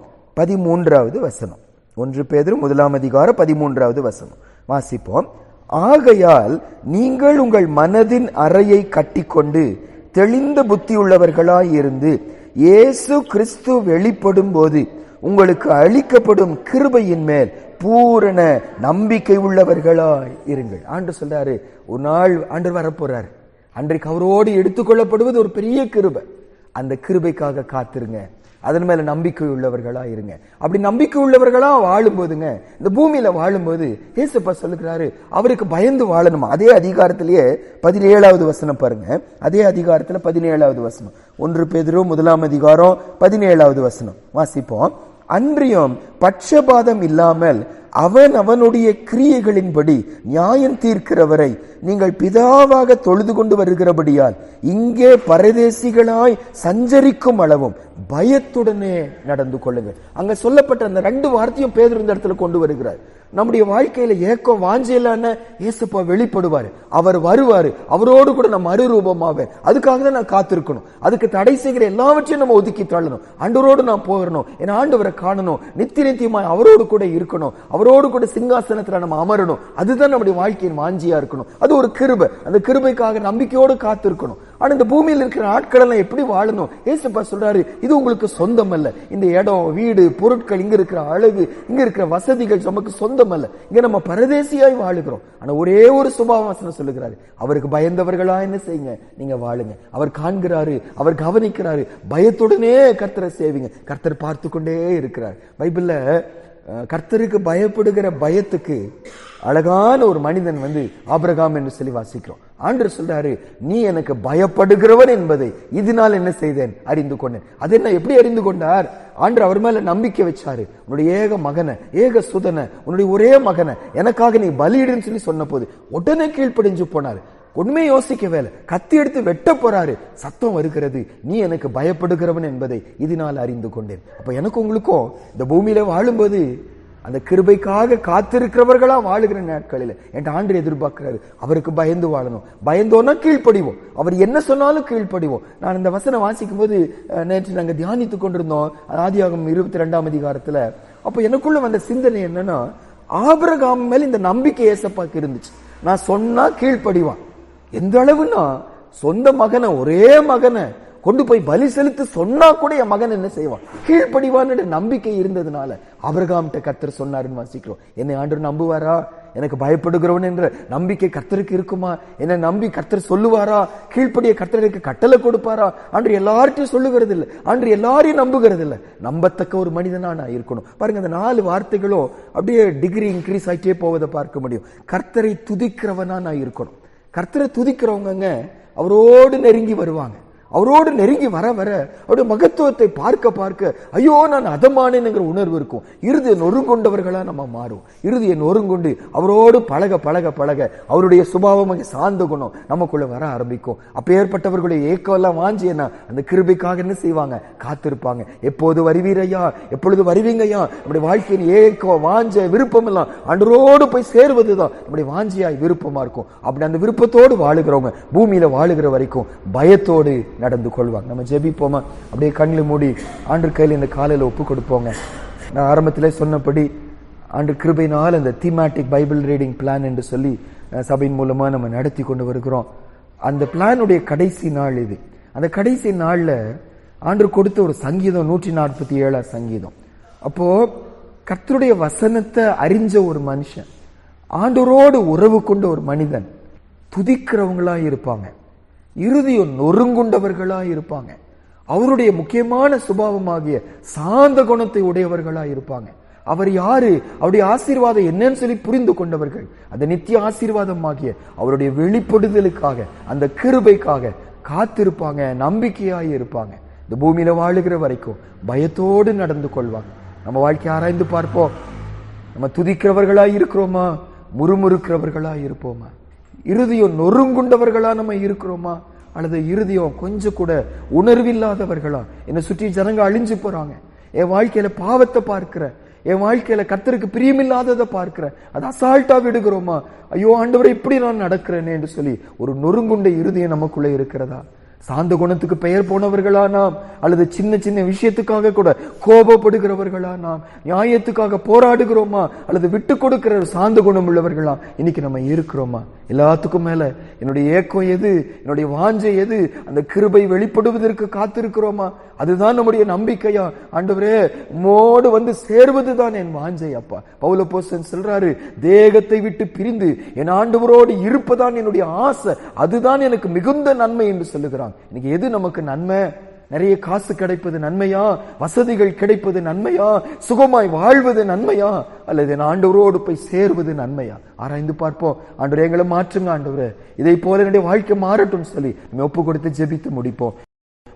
பதிமூன்றாவது வசனம். ஒன்று பேதுரு முதலாம் அதிகாரம் பதிமூன்றாவது வசனம். வாசிப்போம். ஆகையால் நீங்கள் உங்கள் மனதின் அறையை கட்டிக்கொண்டு தெளிந்த புத்தியுள்ளவர்களாய் இருந்து இயேசு கிறிஸ்து வெளிப்படும் போது உங்களுக்கு அளிக்கப்படும் கிருபையின் மேல் பூரண நம்பிக்கை உள்ளவர்களாய் இருங்கள். ஆண்டு சொல்றாரு ஒரு நாள் ஆண்டு வரப்போறாரு. அன்றைக்கு அவரோடு எடுத்துக்கொள்ளப்படுவது ஒரு பெரிய கிருபை. அந்த கிருபைக்காக காத்திருங்க. அதன் மேல நம்பிக்கை உள்ளவர்களா இருங்க. அப்படி நம்பிக்கை உள்ளவர்களா வாழும் போதுங்க இந்த பூமியில வாழும்போது ஏசப்பா சொல்லுகிறாரு அவருக்கு பயந்து வாழணுமா? அதே அதிகாரத்திலேயே பதினேழாவது வசனம் பாருங்க. அதே அதிகாரத்துல பதினேழாவது வசனம். ஒன்று பேதரும் முதலாம் அதிகாரம் பதினேழாவது வசனம். வாசிப்போம். அன்றியும் பட்சபாதம் இல்லாமல் அவன் அவனுடைய கிரியைகளின்படி நியாயம் தீர்க்கிறவரை நீங்கள் பிதாவாக தொழுது கொண்டு வருகிறபடியால் இங்கே பரதேசிகளாய் சஞ்சரிக்கும் அளவும் பயத்துடனே நடந்து கொள்ளுங்கள். அங்க சொல்லப்பட்ட அந்த ரெண்டு வார்த்தையும் பேதர் இந்த இடத்துல கொண்டு வருகிறார். நம்முடைய வாழ்க்கையில ஏக்கம் வாஞ்சையிலான இயேசுப்பா வெளிப்படுவாரு. அவர் வருவாரு. அவரோடு கூட நம்ம மறுரூபமாவே. அதுக்காக தான் நான் காத்திருக்கணும். அதுக்கு தடை செய்கிற எல்லாவற்றையும் நம்ம ஒதுக்கி தள்ளணும். ஆண்டவரோடு நான் போகணும். என் ஆண்டவரை காணணும். நித்திய நித்தியமாய் அவரோடு கூட இருக்கணும். அவரோடு கூட சிங்காசனத்துல நம்ம அமரணும். அதுதான் நம்முடைய வாழ்க்கையின் வாஞ்சியா இருக்கணும். அது ஒரு கிருபை. அந்த கிருபைக்காக நம்பிக்கையோடு காத்திருக்கணும். ஆனா இந்த பூமியில் இருக்கிற ஆட்கள் எல்லாம் எப்படி வாழணும்? ஏசப்பா சொல்றாரு இது உங்களுக்கு சொந்தம் அல்ல இந்த இடம் வீடு பொருட்கள் இங்க இருக்கிற அழகு இங்க இருக்கிற வசதிகள் நமக்கு சொந்தம் அல்ல இங்க நம்ம பரதேசியாய் வாழுகிறோம். ஆனா ஒரே ஒரு சுபாவாசனம் சொல்லுகிறாரு அவருக்கு பயந்தவர்களா என்ன செய்யுங்க? நீங்க வாழுங்க. அவர் காண்கிறாரு அவர் கவனிக்கிறாரு. பயத்துடனே கர்த்தரை சேவிங்க. கர்த்தர் பார்த்து கொண்டே இருக்கிறார். பைபிள்ல கர்த்தருக்கு பயப்படுகிற பயத்துக்கு அழகான ஒரு மனிதன் வந்து ஆபிரகாம் என்று சொல்லி வாசிக்கிறோம். ஆண்டு சொல்றாரு நீ எனக்கு பயப்படுகிறவன் என்பதை இதனால் என்ன செய்தேன்? அறிந்து கொண்டேன். அது என்ன எப்படி அறிந்து கொண்டார்? ஆண்டு அவர் மேல நம்பிக்கை வச்சாரு. உன்னுடைய ஏக மகனை ஏக சுதனை உன்னுடைய ஒரே மகனை எனக்காக நீ பலியிடுன்னு சொல்லி சொன்ன போது உடனே கீழ்ப்படிஞ்சு போனார். உண்மை யோசிக்கவே இல்லை கத்தி எடுத்து வெட்ட போறாரு. சத்தம் வருகிறது. நீ எனக்கு பயப்படுகிறவன் என்பதை இதனால் அறிந்து கொண்டேன். அப்ப எனக்கு உங்களுக்கும் இந்த பூமியில வாழும்போது அந்த கிருபைக்காக காத்திருக்கிறவர்களா வாழுகிற நாட்களில். என் ஆண்டு எதிர்பார்க்கிறாரு அவருக்கு பயந்து வாழணும். பயந்தோன்னா கீழ்ப்படிவோம். அவர் என்ன சொன்னாலும் கீழ்ப்படிவோம். நான் இந்த வசனம் வாசிக்கும் போது நேற்று நாங்கள் தியானித்துக் கொண்டிருந்தோம். ஆதியாகம் இருபத்தி ரெண்டாம் அதிகாரத்துல. அப்போ எனக்குள்ள வந்த சிந்தனை என்னன்னா ஆபரகாம் மேல இந்த நம்பிக்கை ஏசப்பாக்கு இருந்துச்சு. நான் சொன்னா கீழ்ப்படிவான். எந்த அளவுன்னா சொந்த மகனை ஒரே மகனை கொண்டு போய் பலி செலுத்து சொன்னா கூட என் மகன் என்ன செய்வான்? கீழ்ப்படிவான்னு நம்பிக்கை இருந்ததுனால அவர்காம்கிட்ட கர்த்தர் சொன்னாருன்னு வாசிக்கிறோம். என்னை ஆண்டு நம்புவாரா? எனக்கு பயப்படுகிறவன் என்ற நம்பிக்கை கர்த்தருக்கு இருக்குமா? என்னை நம்பி கர்த்தர் சொல்லுவாரா? கீழ்ப்படிய கர்த்தருக்கு கட்டளை கொடுப்பாரா? அன்று எல்லார்ட்டையும் சொல்லுகிறது இல்லை அன்று எல்லாரையும் நம்புகிறது இல்லை நம்பத்தக்க ஒரு மனிதனா நான் இருக்கணும். பாருங்க அந்த நாலு வார்த்தைகளும் அப்படியே டிகிரி இன்க்ரீஸ் ஆகிட்டே போவதை பார்க்க முடியும். கர்த்தரை துதிக்கிறவனா நான் இருக்கணும். கர்த்தரை துதிக்கிறவங்கங்க அவரோடு நெருங்கி வருவாங்க. அவரோடு நெருங்கி வர வர அவருடைய மகத்துவத்தை பார்க்க பார்க்க ஐயோ நான் அதமானேங்கிற உணர்வு இருக்கும். இறுதியை நொறுங்கொண்டவர்களாக நம்ம மாறும் இறுதியை நொறுங்கொண்டு அவரோடு பழக பழக பழக அவருடைய சுபாவம் சார்ந்த குணம் நமக்குள்ள வர ஆரம்பிக்கும். அப்பேற்பட்டவர்களுடைய ஏக்கம் எல்லாம் வாஞ்சி என்ன? அந்த கிருபிக்காக என்ன செய்வாங்க? காத்திருப்பாங்க. எப்போது வருவீரையா? எப்பொழுது வருவீங்கய்யா? நம்முடைய வாழ்க்கையின் ஏக்கம் வாஞ்ச விருப்பம் எல்லாம் அன்றரோடு போய் சேருவது தான் நம்முடைய வாஞ்சியாய் விருப்பமா இருக்கும். அப்படி அந்த விருப்பத்தோடு வாழுகிறவங்க பூமியில வாழுகிற வரைக்கும் பயத்தோடு நடந்து கொள்வாங்க நம்ம ஜெபிப்போமா? அப்படியே கண்ணில் மூடி ஆண்டு கையில் இந்த காலையில் ஒப்பு கொடுப்போங்க. நான் ஆரம்பத்தில் சொன்னபடி ஆண்டு கிருபையினால் இந்த தீமேட்டிக் பைபிள் ரீடிங் பிளான் என்று சொல்லி சபையின் மூலமாக நம்ம நடத்தி கொண்டு வருகிறோம். அந்த பிளானுடைய கடைசி நாள் இது. அந்த கடைசி நாளில் ஆண்டு கொடுத்த ஒரு சங்கீதம் நூற்றி நாற்பத்தி ஏழாம் சங்கீதம். அப்போ கர்த்தருடைய வசனத்தை அறிஞ்ச ஒரு மனுஷன் ஆண்டோரோடு உறவு கொண்ட ஒரு மனிதன் துதிக்கிறவங்களா இருப்பாங்க. இறுதியும் நொறுங்குண்டவர்களா இருப்பாங்க. அவருடைய முக்கியமான சுபாவமாகிய சாந்த குணத்தை உடையவர்களா இருப்பாங்க. அவர் யாரு? அவருடைய ஆசீர்வாதம் என்னன்னு சொல்லி புரிந்து கொண்டவர்கள். அந்த நித்திய ஆசீர்வாதமாகிய அவருடைய வெளிப்படுதலுக்காக அந்த கிருபைக்காக காத்திருப்பாங்க நம்பிக்கையாய் இருப்பாங்க. இந்த பூமியில வாழுகிற வரைக்கும் பயத்தோடு நடந்து கொள்வாங்க. நம்ம வாழ்க்கை ஆராய்ந்து பார்ப்போம். நம்ம துதிக்கிறவர்களா இருக்கிறோமா? முறுமுறுக்கிறவர்களா இருப்போமா? இருதயம் நொறுங்குண்டவர்களா நம்ம இருக்கிறோமா? அல்லது இருதயம் கொஞ்சம் கூட உணர்வில்லாதவர்களா? என்னை சுற்றி ஜனங்க அழிஞ்சு போறாங்க. என் வாழ்க்கையில பாவத்தை பார்க்கிற என் வாழ்க்கையில கத்தருக்கு பிரியமில்லாததை பார்க்கிற அது அசால்ட்டா விடுகிறோமா? ஐயோ ஆண்டவரை இப்படி நான் நடக்கிறேனே என்று சொல்லி ஒரு நொறுங்குண்ட இருதயம் நமக்குள்ள இருக்கிறதா? சாந்த குணத்துக்கு பெயர் போனவர்களா நாம் அல்லது சின்ன சின்ன விஷயத்துக்காக கூட கோபப்படுகிறவர்களா நாம் நியாயத்துக்காக போராடுகிறோமா அல்லது விட்டு கொடுக்கிற சாந்த குணம் உள்ளவர்களா இன்னைக்கு நம்ம இருக்கிறோமா? எல்லாத்துக்கும் மேல என்னுடைய ஏக்கம் எது? என்னுடைய வாஞ்சை எது? அந்த கிருபை வெளிப்படுவதற்கு காத்திருக்கிறோமா? அதுதான் நம்முடைய நம்பிக்கையா? ஆண்டவரே மோடு வந்து சேர்வதுதான் என் வாஞ்சை அப்பா. பவுல போசன் சொல்றாரு தேகத்தை விட்டு பிரிந்து என் ஆண்டவரோடு இருப்பதான் என்னுடைய ஆசை. அதுதான் எனக்கு மிகுந்த நன்மை என்று சொல்லுகிறான். இன்னைக்கு எது நமக்கு நன்மை? நிறைய காசு கிடைப்பது நன்மையா? வசதிகள் கிடைப்பது நன்மையா? சுகமாய் வாழ்வது நன்மையா? அல்லது என் ஆண்டவரோடு போய் சேர்வது நன்மையா? ஆராய்ந்து பார்ப்போம். ஆண்டவரே எங்களை மாற்றுங்க ஆண்டவரே. இதை போல என்னுடைய வாழ்க்கை மாறட்டும் சொல்லி நம்ம ஒப்பு கொடுத்து ஜெபித்து முடிப்போம்.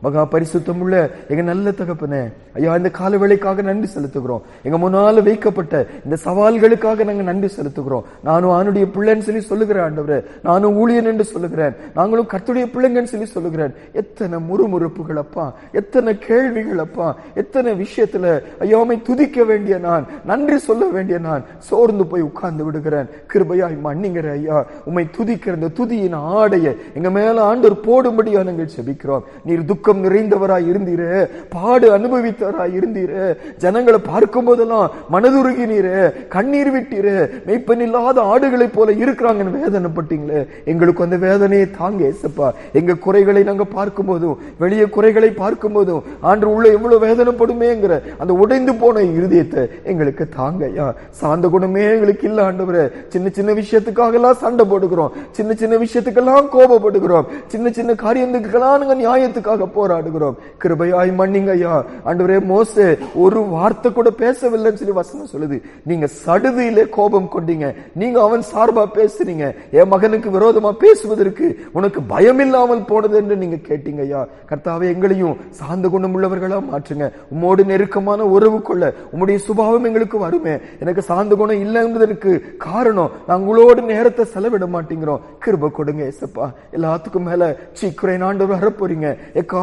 மகா பரிசுத்தம் உள்ள எங்க நல்ல தகப்பனே. ஐயா இந்த கால வேலைக்காக நன்றி செலுத்துகிறோம். எங்க முன்னால வைக்கப்பட்ட இந்த சவால்களுக்காக நாங்க நன்றி செலுத்துகிறோம். நானும் அவனுடைய பிள்ளைன்னு சொல்லி சொல்லுகிறேன் ஆண்டவர் நானும் ஊழியன் என்று சொல்லுகிறேன். நாங்களும் கத்துடைய பிள்ளைங்கன்னு சொல்லி சொல்லுகிறேன். எத்தனை முறுமுறுப்புகள் அப்பா எத்தனை கேள்விகள் அப்பா எத்தனை விஷயத்துல ஐயாமை துதிக்க வேண்டிய நான் நன்றி சொல்ல வேண்டிய நான் சோர்ந்து போய் உட்கார்ந்து விடுகிறேன். கிருபையாய் மன்னிங்கிற ஐயா. உம்மை துதிக்கிற இந்த துதியின் ஆடைய எங்க மேல ஆண்டவர் போடும்படியா நாங்கள் செபிக்கிறோம். நீர் துக்கம் நிறைந்தவராய் இருந்தீரு பாடு அனுபவித்தவராய் இருந்தீரு ஜனங்களை பார்க்கும் போதெல்லாம் மனதுருகினீரு கண்ணீர் விட்டீரு மெய்ப்பன் இல்லாத ஆடுகளைப் போல இருக்கிறாங்கன்னு வேதனைப்பட்டீங்களே. எங்களுக்கு அந்த வேதனையை தாங்க ஏசப்பா. எங்க குறைகளை நாங்க பார்க்கும் போதும் வெளியே குறைகளை பார்க்கும் போதும் ஆண்டு உள்ள எவ்வளவு வேதனைப்படுமேங்கிற அந்த உடைந்து போன இருதயத்தை எங்களுக்கு தாங்க ஐயா. சாந்த குணமே எங்களுக்கு இல்ல ஆண்டவரே. சின்ன சின்ன விஷயத்துக்காக எல்லாம் சண்டை போடுகிறோம் சின்ன சின்ன விஷயத்துக்கெல்லாம் கோபப்படுகிறோம். சின்ன சின்ன காரியத்துக்கெல்லாம் நாங்க நியாயத்துக்காக போராடுகிறோம். கிருபையாய் மன்னிங்க ஐயா அன்றுவரே மோசே ஒரு வார்த்தை கூட பேசவில்லைன்னு சொல்லி வசனம் சொல்லுது. நீங்க சடுதியிலே கோபம் கொண்டீங்க. நீங்க அவன் சார்பா பேசுறீங்க. என் மகனுக்கு விரோதமா பேசுவதற்கு உனக்கு பயம் இல்லாமல் போனது என்று நீங்க கேட்டீங்க ஐயா கர்த்தாவே எங்களையும் சார்ந்த குணம் உள்ளவர்களா மாற்றுங்க. உம்மோடு நெருக்கமான உறவு கொள்ள உம்முடைய சுபாவம் எங்களுக்கு வருமே. எனக்கு சார்ந்த குணம் இல்லை என்பதற்கு காரணம் நான் உங்களோடு நேரத்தை செலவிட மாட்டேங்கிறோம். கிருப கொடுங்க எசப்பா எல்லாத்துக்கும் மேல சீக்கிரம் ஆண்டு வர போறீங்க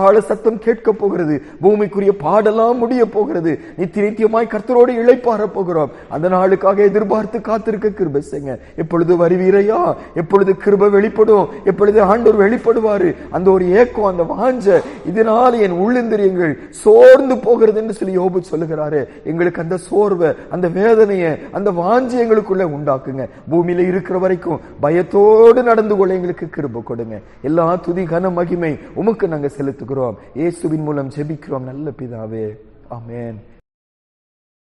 எக்கால சத்தம் கேட்க போகிறது. பூமிக்குரிய பாடெல்லாம் முடிய போகிறது. நித்திய நித்தியமாய் கர்த்தரோடு இழைப்பார போகிறோம். அந்த நாளுக்காக எதிர்பார்த்து காத்திருக்க கிருபை செய்யுங்க. எப்பொழுது வருவீரையா? எப்பொழுது கிருபை வெளிப்படும்? எப்பொழுது ஆண்டோர் வெளிப்படுவாரு? அந்த ஒரு ஏக்கம் அந்த வாஞ்ச இதனால் என் உள்ளிந்திரியங்கள் சோர்ந்து போகிறது என்று சொல்லி யோபு சொல்லுகிறாரு. எங்களுக்கு அந்த சோர்வை அந்த வேதனையை அந்த வாஞ்சி எங்களுக்குள்ள உண்டாக்குங்க. பூமியில இருக்கிற வரைக்கும் பயத்தோடு நடந்து கொள்ள எங்களுக்கு கிருபை கொடுங்க. எல்லா துதி கன மகிமை உமக்கு நாங்க செலுத்துகிறோம். கேட்கிறோம் இயேசுவின் மூலம் ஜெபிக்கிறோம். நல்ல பிதாவே. ஆமென்.